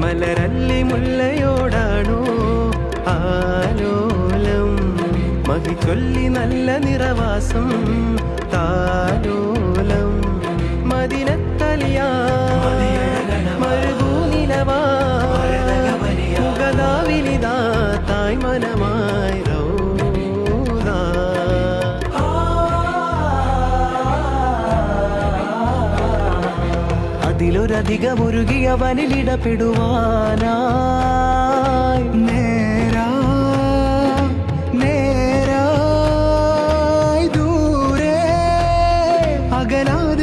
മലരല്ലി മുല്ലയോടാണോ ആലോലം. മകി ചൊല്ലി നല്ല നിറവാസം താലോലം. മദിനത്തലിയാ മരുഭൂനിലവാ. തായ് മനമായി അതിലൊരധികമൊരുകിയവനിലിടപെടുവാനായി നേരാ നേരായി ദൂരെ അകലാതെ